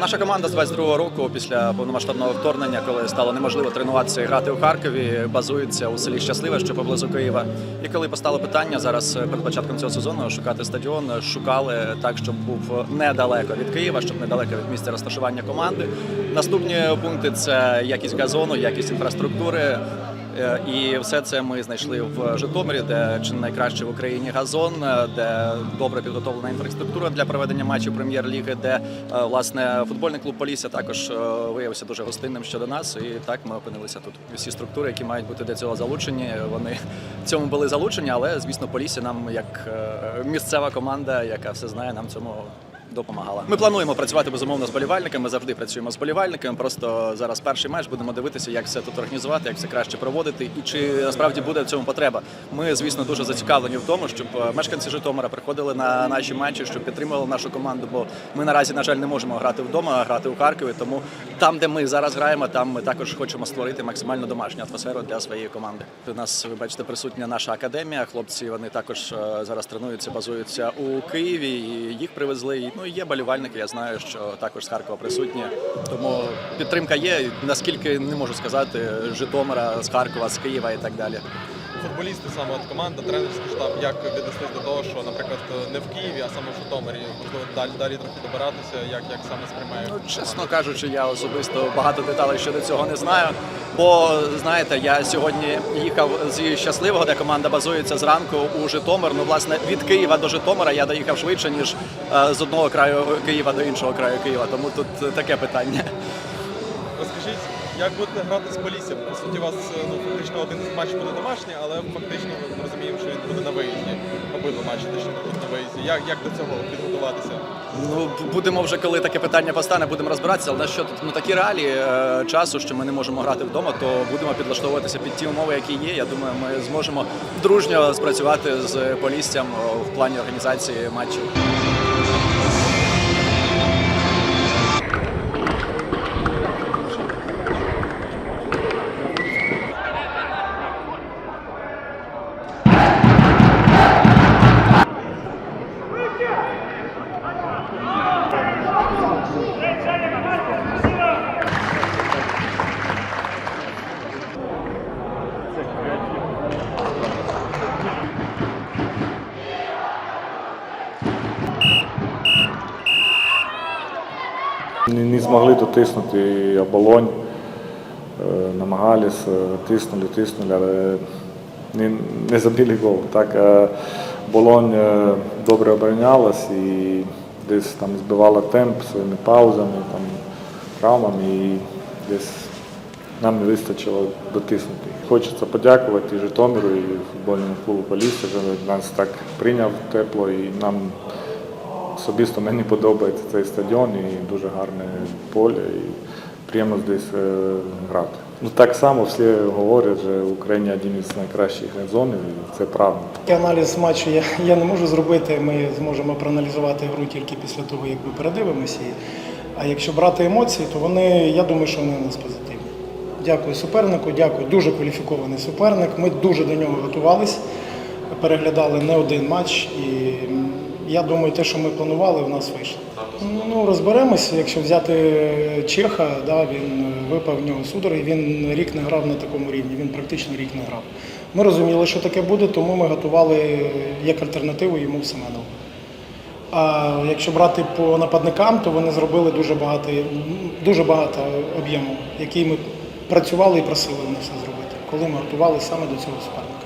Наша команда з 22-го року після повномасштабного вторгнення, коли стало неможливо тренуватися і грати у Харкові, базується у селі Щасливе, що поблизу Києва. І коли постало питання зараз перед початком цього сезону шукати стадіон, шукали так, щоб був недалеко від Києва, щоб недалеко від місця розташування команди. Наступні пункти це якість газону, якість інфраструктури. Е, І все це ми знайшли в Житомирі, де чи не найкращий в Україні газон, е, де добре підготовлена інфраструктура для проведення матчів прем'єр-ліги, де е, власне футбольний клуб Полісся також виявився дуже гостинним щодо нас. І так ми опинилися тут. Всі структури, які мають бути до цього залучені, вони в цьому були залучені, але звісно, Полісся нам як місцева команда, яка все знає, нам цьому допомагала. Ми плануємо працювати безумовно з болівальниками. Ми завжди працюємо з болівальниками. Просто зараз перший матч будемо дивитися, як все тут організувати, як все краще проводити, і чи насправді буде в цьому потреба. Ми, звісно, дуже зацікавлені в тому, щоб е, мешканці Житомира приходили на наші матчі, щоб підтримували нашу команду. Бо ми наразі, на жаль, не можемо грати вдома, а грати у Харкові. Тому там, де ми зараз граємо, там ми також хочемо створити максимально домашню атмосферу для своєї команди. У нас, ви бачите, присутня наша академія. Хлопці вони також е, зараз тренуються, базуються у Києві. І їх привезли. Ну є болівальники. Я знаю, що також з Харкова присутні. Тому підтримка є. Наскільки не можу сказати, Житомира, з Харкова, з Києва і так далі. Футболісти саме от команда, тренерський штаб, як віднеслись до того, що, наприклад, не в Києві, а саме в Житомирі, можливо, далі далі трохи добиратися, як, як саме сприймають? Ну, чесно кажучи, я особисто багато деталей щодо цього не знаю. Бо знаєте, я сьогодні їхав зі щасливого, де команда базується зранку у Житомир. Ну, власне, від Києва до Житомира я доїхав швидше, ніж е, з одного краю Києва до іншого краю Києва. Тому тут таке питання. Розкажіть, як будете грати з Поліссям? По суті, у вас ну, фактично один матч буде домашній, але фактично ми розуміємо, що він буде на виїзді. Обидва матчі точно будуть на виїзді. Як, як до цього підготуватися? Ну, будемо вже, коли таке питання постане, будемо розбиратися. Але що тут ну такі реалії е, часу, що ми не можемо грати вдома, то будемо підлаштовуватися під ті умови, які є. Я думаю, ми зможемо дружньо спрацювати з поліссям в плані організації матчів. Не, не змогли дотиснути і оболонь, Е, намагались, е, тиснули, тиснули, але не, не забили гол. Так, е, Болонь добре оборонялась і десь там збивала темп своїми паузами, там, травмами і десь нам не вистачило дотиснути. Хочеться подякувати Житомиру, і футбольному клубу Полісся, що нас так прийняв тепло і нам Особисто мені подобається цей стадіон і дуже гарне поле, і приємно здесь е, грати. Ну так само всі говорять, що в Україні один із найкращих зонів, і це правда. Аналіз матчу я, я не можу зробити. Ми зможемо проаналізувати гру тільки після того, як ми передивимося. А якщо брати емоції, то вони, я думаю, що вони у нас позитивні. Дякую супернику, дякую. Дуже кваліфікований суперник. Ми дуже до нього готувалися, переглядали не один матч. І я думаю, те, що ми планували, у нас вийшло. Ну, розберемося. Якщо взяти Чеха, да, він випав в нього судороги, він рік не грав на такому рівні, він практично рік не грав. Ми розуміли, що таке буде, тому ми готували як альтернативу йому в Семенову. А якщо брати по нападникам, то вони зробили дуже багато, дуже багато об'єму, який ми працювали і просили вони все зробити, коли ми готували саме до цього суперника.